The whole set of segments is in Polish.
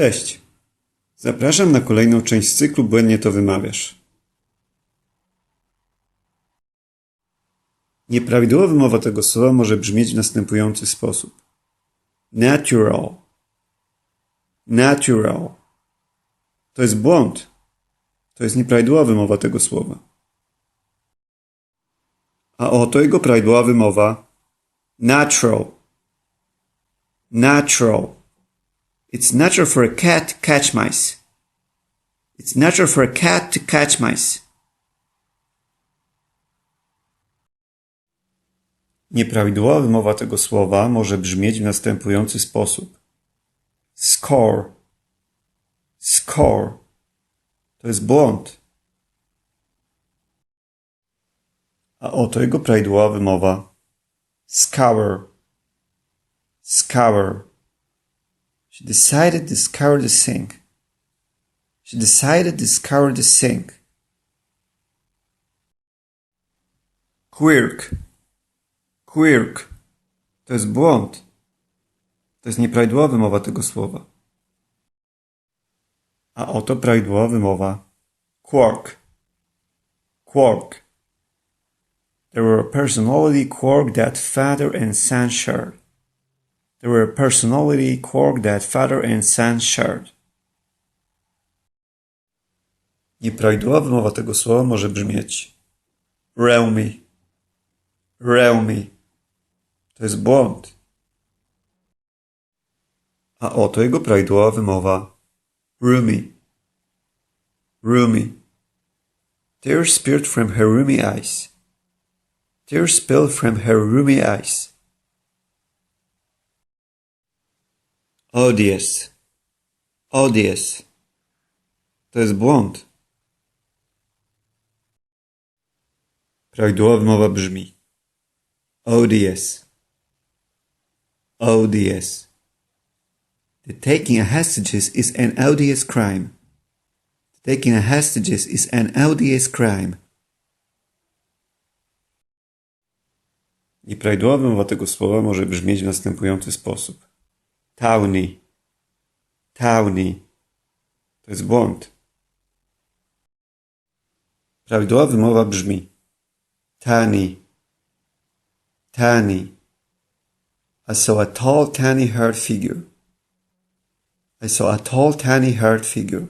Cześć. Zapraszam na kolejną część cyklu Błędnie to wymawiasz. Nieprawidłowa wymowa tego słowa może brzmieć w następujący sposób. Natural. Natural. To jest błąd. To jest nieprawidłowa wymowa tego słowa. A oto jego prawidłowa wymowa. Natural. Natural. It's natural for a cat to catch mice. It's natural for a cat to catch mice. Nieprawidłowa wymowa tego słowa może brzmieć w następujący sposób. Score. Score. To jest błąd. A oto jego prawidłowa wymowa. Scour. Scour. She decided to scour the sink. She decided to scour the sink. Quirk. Quirk. To jest błąd. To jest nieprawidłowa wymowa tego słowa. A oto prawidłowa wymowa. Quark. Quark. There were a personality quark that father and son shared. There were a personality quark that father and son shared. Nieprawidłowa wymowa tego słowa może brzmieć realmy. Realmy. To jest błąd. A oto jego prawidłowa wymowa roomy. Roomy. Tears spilled from her roomy eyes. Tears spilled from her roomy eyes. Odious. Odious. To jest błąd. Prawidłowa wymowa brzmi odious. Odious. The taking of hostages is an odious crime. The taking of hostages is an odious crime. Nieprawidłowa wymowa tego słowa może brzmieć w następujący sposób. Towny. Towny. To jest błąd. Prawidłowa wymowa brzmi tani. Tani. I saw a tall, tiny haired figure. I saw a tall, tiny haired figure.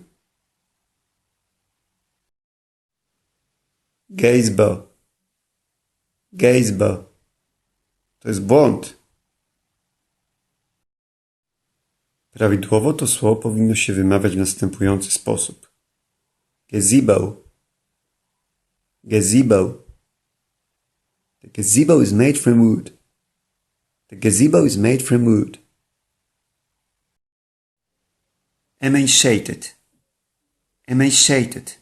Gazebo. Gazebo. To jest błąd. Prawidłowo to słowo powinno się wymawiać w następujący sposób. Gazebo. Gazebo. The gazebo is made from wood. The gazebo is made from wood. Emaciated. Emaciated.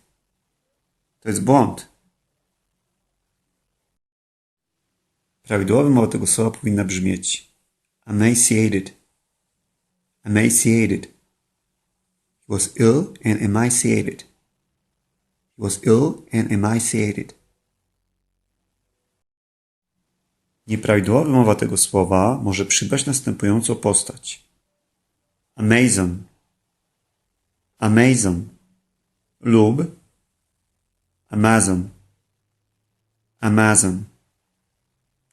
To jest błąd. Prawidłowa wymowa tego słowa powinna brzmieć emaciated. Emaciated. He was ill and emaciated. He was ill and emaciated. Nieprawidłowa wymowa tego słowa może przybrać następującą postać. Amazon. Amazon. Lub Amazon. Amazon.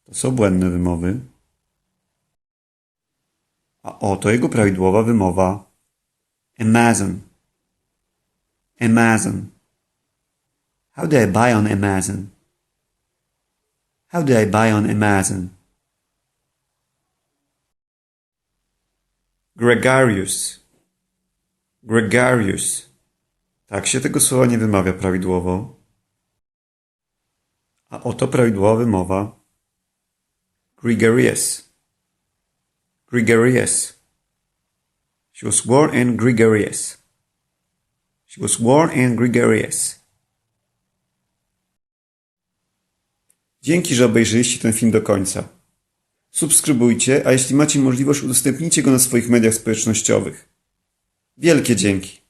To są błędne wymowy. A oto jego prawidłowa wymowa. Amazon. Amazon. How do I buy on Amazon? How do I buy on Amazon? Gregarious. Gregarious. Tak się tego słowa nie wymawia prawidłowo. A oto prawidłowa wymowa. Gregarious. Gregarious. She was warm and gregarious. She was warm and gregarious. Dzięki, że obejrzeliście ten film do końca. Subskrybujcie, a jeśli macie możliwość, udostępnijcie go na swoich mediach społecznościowych. Wielkie dzięki.